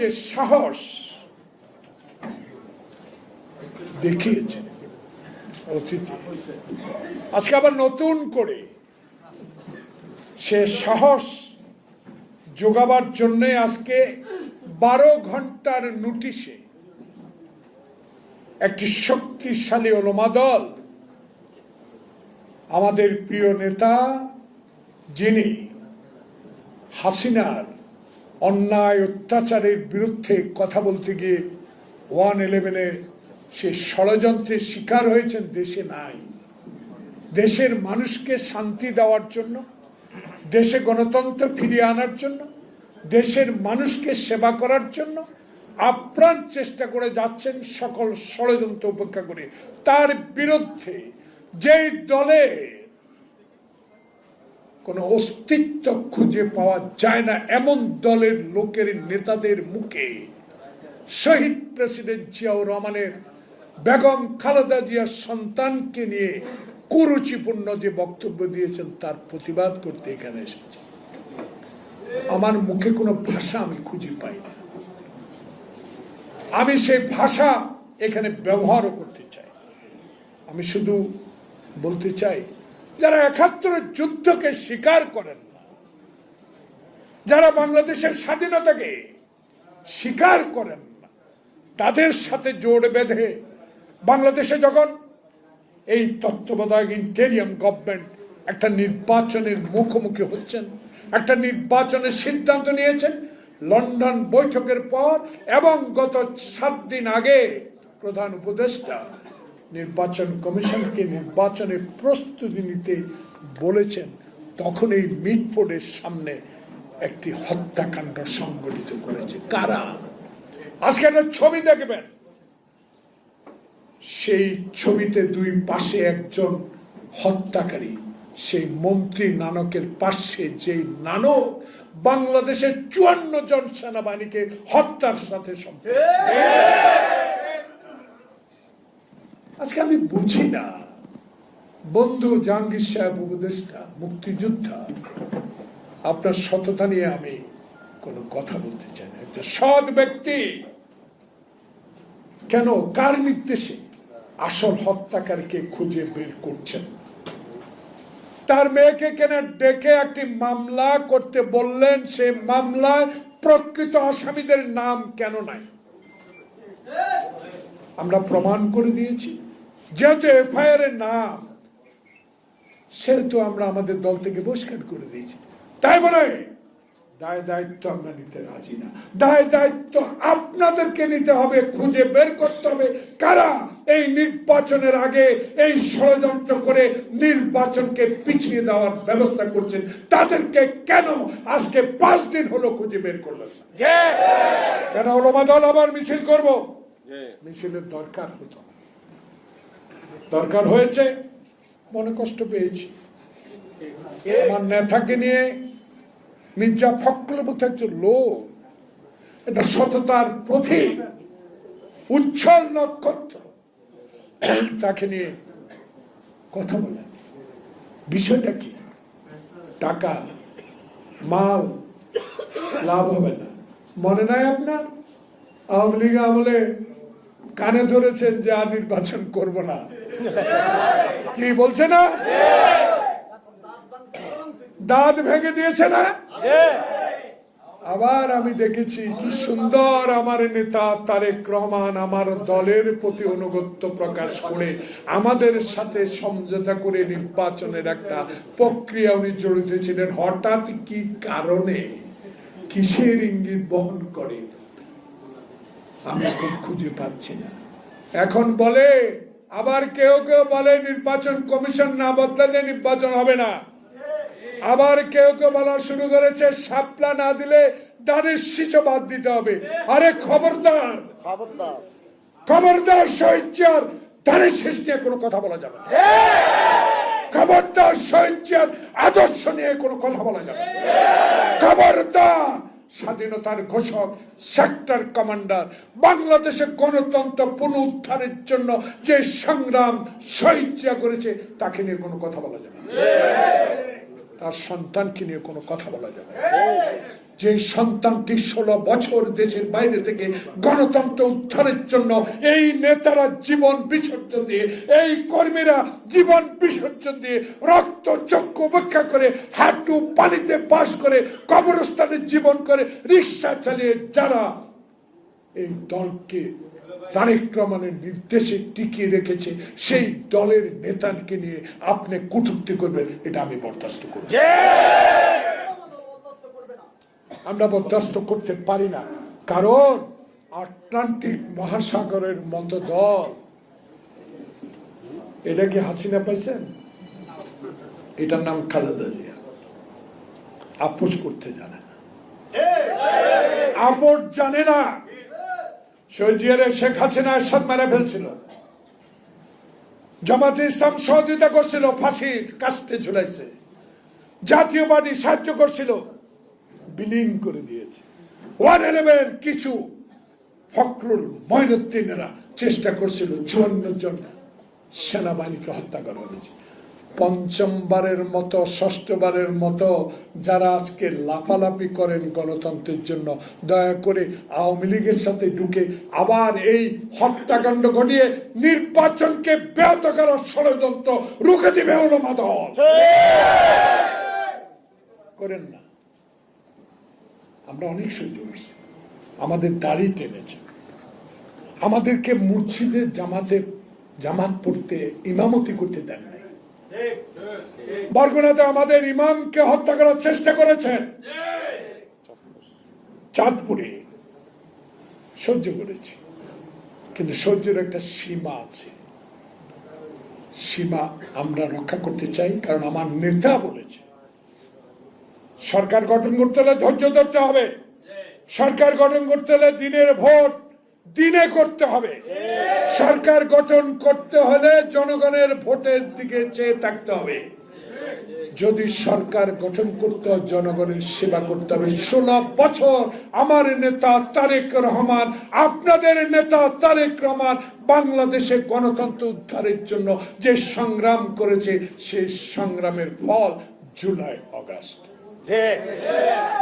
যে সাহস দেখিয়েছে আজকে আবার নতুন করে সে সাহস যোগাবার জন্য আজকে বারো ঘণ্টার নোটিশে একটি শক্তিশালী ওলমা দল আমাদের প্রিয় নেতা যিনি হাসিনার অন্যায় অত্যাচারের বিরুদ্ধে কথা বলতে গিয়ে ওয়ান ইলেভেনে সে ষড়যন্ত্রের শিকার হয়েছেন দেশে নাই। দেশের মানুষকে শান্তি দেওয়ার জন্য, দেশে গণতন্ত্র ফিরিয়ে আনার জন্য, দেশের মানুষকে সেবা করার জন্য আপ্রাণ চেষ্টা করে যাচ্ছেন সকল ষড়যন্ত্র উপেক্ষা করে। তার বিরুদ্ধে যেই দলে কোনো অস্তিত্ব খুঁজে পাওয়া যায় না এমন দলের লোকের নেতাদের মুখে। শহীদ প্রেসিডেন্ট জিয়াউর রহমানের বেগম খালেদা জিয়ার সন্তানকে নিয়ে কুরুচিপূর্ণ যে বক্তব্য দিয়েছেন, তার প্রতিবাদ করতে এখানে এসেছি। আমার মুখে কোনো ভাষা আমি খুঁজে পাই না। আমি সেই ভাষা এখানে ব্যবহারও করতে চাই। আমি শুধু বলতে চাই যারা একাত্তরের যুদ্ধকে স্বীকার করেন না, যারা বাংলাদেশের স্বাধীনতাকে স্বীকার করেন না, তাদের সাথে জোড় বেঁধে বাংলাদেশে যখন এই তত্ত্বাবধায়ক ইন্টেরিয়াম গভর্নমেন্ট একটা নির্বাচনের মুখোমুখি হচ্ছেন, একটা নির্বাচনের সিদ্ধান্ত নিয়েছেন, লন্ডন বৈঠকের পর এবং গত সাত দিন আগে প্রধান উপদেষ্টা নির্বাচন কমিশনকে নির্বাচনের প্রস্তুতি নিতে বলেছেন, তখন এই মিটফোর্ডের সামনে একটি হত্যাকাণ্ড সংগঠিত করেছে। কারা? আজকে একটা ছবি দেখবেন। সেই ছবিতে দুই পাশে একজন হত্যাকারী, সেই মন্ত্রী নানকের পাশে যে নানক বাংলাদেশের চুয়ান্ন জন সেনাবাহিনীকে হত্যার সাথে সম্পর্ক আমি বুঝি না। বন্ধু জাহাঙ্গীর সাহেব, উপদেষ্টা, মুক্তিযোদ্ধা, আপনার সততা নিয়ে আমি কোনো কথা বলতে চাই না। একটা সৎ ব্যক্তি। কেন? কার নির্দেশে? আসল হত্যাকারীকে খুঁজে বের করছেন। তার মেয়েকে কেন ডেকে একটি মামলা করতে বললেন? সে মামলায় প্রকৃত আসামিদের নাম কেন নাই? আমরা প্রমাণ করে দিয়েছি। যেহেতু এফআইআর এর নাম সেহেতু আমরা আমাদের দল থেকে বহিষ্কার করে দিয়েছি। তাই বলে দায় দায়িত্ব আমরা নিতে রাজি না। দায় দায়িত্ব আপনাদেরকে নিতে হবে খুঁজে বের করতে হবে। কারা এই নির্বাচনের আগে এই ষড়যন্ত্র করে নির্বাচনকে পিছিয়ে দেওয়ার ব্যবস্থা করছেন তাদেরকে কেন আজকে পাঁচ দিন হলো খুঁজে বের করলেন না? কেন ওলমা দল আবার মিছিল করব? মিছিলের দরকার হতো না। দরকার হয়েছে, মনে কষ্ট পেয়েছি। আমার নেতাকে নিয়ে মির্জা ফখরুল মতো একজন লোক, এটা সততার প্রতীক, উচ্ছল নক্ষত্র, তাকে নিয়ে কথা বলেন। বিষয়টা কি? টাকা, মাল, লাভ হবে না। মনে নাই আপনার? আওয়ামী লীগ আমলে কানে ধরেছেন যে আর নির্বাচন করব না। কি বলছে না? দাঁত ভেঙে দিয়েছে না? আবার আমি দেখেছি কি সুন্দর আমার নেতা তারেক রহমান আমার দলের প্রতি অনুগত্য প্রকাশ করে আমাদের সাথে সমঝোতা করে নির্বাচনের একটা প্রক্রিয়া উনি জড়িত ছিলেন। হঠাৎ কি কারণে কিসের ইঙ্গিত বহন করে? আমি এখন খুঁজে পাচ্ছি না। এখন বলে আবার কেউ কেউ বলে নির্বাচন কমিশন না বদলালে নির্বাচন হবে না। আবার কেউ কেউ বলা শুরু করেছে সাপলা না দিলে দানের সিচো বাদ দিতে হবে। আরে খবরদার! খবরদার। খবরদার দানের শেষ নিয়ে কোনো কথা বলা যাবে না। খবরদার শহীদার আদর্শ নিয়ে কোনো কথা বলা যাবে না। খবরদার! স্বাধীনতার ঘোষক সেক্টর কমান্ডার বাংলাদেশে গণতন্ত্র পুনরুদ্ধারের জন্য যে সংগ্রাম শহীদ করেছে, তাকে নিয়ে কোনো কথা বলা যাবে না তার সন্তানকে নিয়ে কোনো কথা বলা যাবে না। যে সন্তানটি ষোলো বছর দেশের বাইরে থেকে গণতন্ত্র উদ্ধারের জন্য এই নেতারা জীবন বিসর্জন দিয়ে, এই কর্মীরা জীবন বিসর্জন দিয়ে রক্ত চক্ষু উপেক্ষা করে, হাঁটু পানিতে বাস করে, কবরস্থানে জীবন করে, রিক্সা চালিয়ে যারা এই দলকে তারেক রহমানের নির্দেশে টিকিয়ে রেখেছে, সেই দলের নেতাকে নিয়ে আপনি কুটুক্তি করবেন, এটা আমি বরদাস্ত করব। আমরা বরদাস্ত করতে পারি না। কারণ আটলান্টিক মহাসাগরের মতো দল এটা কি হাসিনা পাইছেন? এটার নাম খালেদা জিয়া। আপোষ করতে জানে না। আপোষ জানে না। সৌদিয়ারে শেখ হাসিনা এরশাদ মেরে ফেলছিল। জামাতে ইসলাম সহযোগিতা করছিল, ফাঁসির কাস্তে ঝুলাইছে। জাতীয় পার্টি সাহায্য করছিল। বিলীন করে দিয়েছে। ওয়ান ইলেভেন কিছু ফখরুল ময়নুদ্দিনেরা চেষ্টা করছিল চুয়ান্ন জন সেনাবাহিনীকে হত্যা করা হয়েছে। পঞ্চমবারের মতো ষষ্ঠবারের মতো যারা আজকে লাফালাফি করেন গণতন্ত্রের জন্য দয়া করে আওয়ামী লীগের সাথে ঢুকে আবার এই হত্যাকাণ্ড ঘটিয়ে নির্বাচনকে ব্যাহত করার ষড়যন্ত্র রুখে দিবে দল করেন না। আমরা অনেক সহ্য করছি। আমাদের দাড়ি টেনেছে। আমাদেরকে মসজিদে জামাতে, জামাত পড়তে, ইমামতি করতে দেন নাই। বরগুনাতে আমাদের ইমামকে হত্যা করার চেষ্টা করেছেন। চাঁদপুরে সহ্য করেছি। কিন্তু সহ্যের একটা সীমা আছে। সীমা আমরা রক্ষা করতে চাই, কারণ আমার নেতা বলেছে সরকার গঠন করতে হলে ধৈর্য ধরতে হবে। সরকার গঠন করতে হলে দিনের ভোট দিনে করতে হবে। সরকার গঠন করতে হলে জনগণের ভোটের দিকে চেয়ে থাকতে হবে। যদি সরকার গঠন করতে হয়, জনগণের সেবা করতে হবে। ষোলো বছর আমার নেতা তারেক রহমান, আপনাদের নেতা তারেক রহমান বাংলাদেশে গণতন্ত্র উদ্ধারের জন্য যে সংগ্রাম করেছে সেই সংগ্রামের ফল জুলাই, অগাস্ট।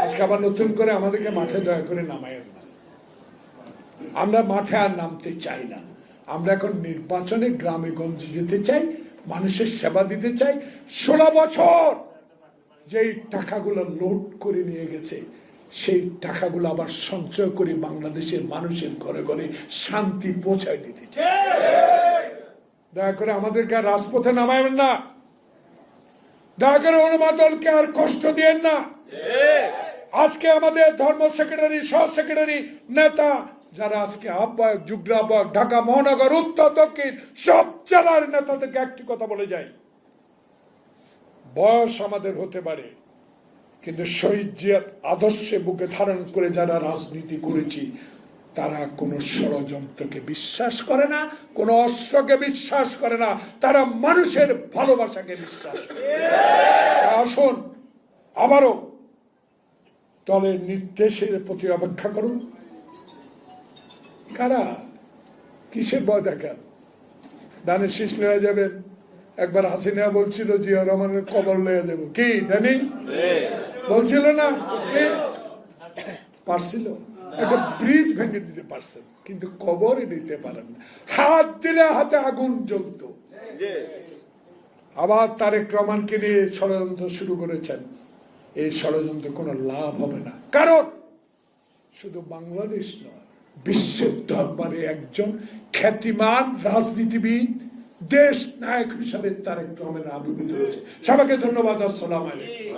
আজকে আবার নতুন করে আমাদেরকে মাঠে দয়া করে নামায়েন না। আমরা মাঠে আর নামতে চাই না। আমরা এখন নির্বাচনে গ্রামে গঞ্জে যেতে চাই মানুষের সেবা দিতে চাই। ষোলো বছর যেই টাকাগুলো লোড করে নিয়ে গেছে সেই টাকাগুলো আবার সঞ্চয় করে বাংলাদেশের মানুষের ঘরে ঘরে শান্তি পৌঁছায় দিতে চাই। দয়া করে আমাদেরকে আর রাজপথে নামাবেন না। দয়া অনুমাদলকে আর কষ্ট দিয়েন না। আজকে আমাদের ধর্ম সেক্রেটারি, সহ সেক্রেটারি নেতা, যারা আজকে আহ্বায়ক যুগ্র আহ্বায়ক, ঢাকা মহানগর, উত্তর, দক্ষিণ, সব জেলার নেতাদেরকে একটি কথা বলে যাই। বয়স আমাদের হতে পারে, কিন্তু শহীদ জিয়ার আদর্শে বুকে ধারণ করে যারা রাজনীতি করেছি তারা কোনো ষড়যন্ত্রকে বিশ্বাস করে না কোনো অস্ত্রকে বিশ্বাস করে না তারা মানুষের ভালোবাসাকে বিশ্বাস করে। আসুন আবারও দলের নির্দেশের প্রতি অপেক্ষা করুন। কারা? কিসের ভয় দেখেন? দানের শীষ লয়ে যাবেন। একবার হাসিনা বলছিল জিয়া রহমানের কবর লয়ে যাব। কি জানি বলছিল না? পারছিল? একটা ব্রিজ ভেঙে দিতে পারছেন কিন্তু কবরই নিতে পারেন না। হাত দিলে হাতে আগুন জ্বলতো। আবার তারেক রহমানকে নিয়ে ষড়যন্ত্র শুরু করেছেন। এই ষড়যন্ত্র কোনো লাভ হবে না। কারণ শুধু বাংলাদেশ নয় বিশ্বের দরবারে একজন খ্যাতিমান রাজনীতিবিদ দেশ নায়ক হিসাবে তারেক রহমান আবির্ভূত হয়েছে। সবাইকে ধন্যবাদ আসসালাম আলাইকুম।